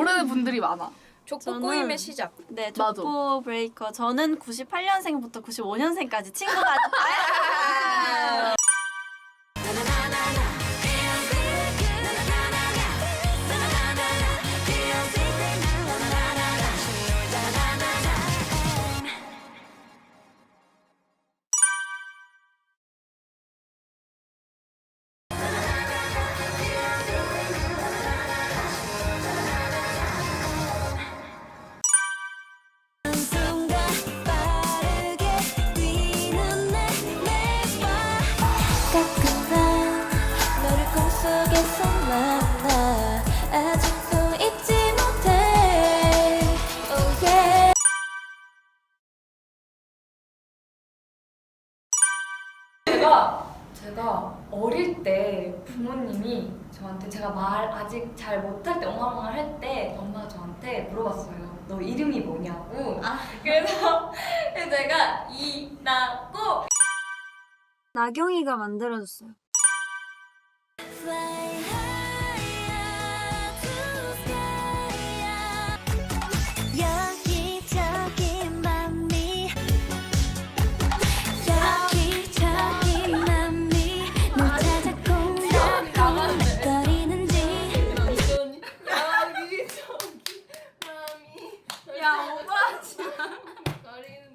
모르는 분들이 많아. 족보 저는- 꼬임의 시작. 네, 맞아. 족보 브레이커. 저는 98년생부터 95년생까지 친구가 제가 제가 어릴 때 부모님이 저한테 제가 말 아직 잘 못할 때 엉망엉망 할때 엄마가 저한테 물어봤어요. 너 이름이 뭐냐고. 그래서 제가 이나고 나경이가 만들어줬어요. 아, 진짜.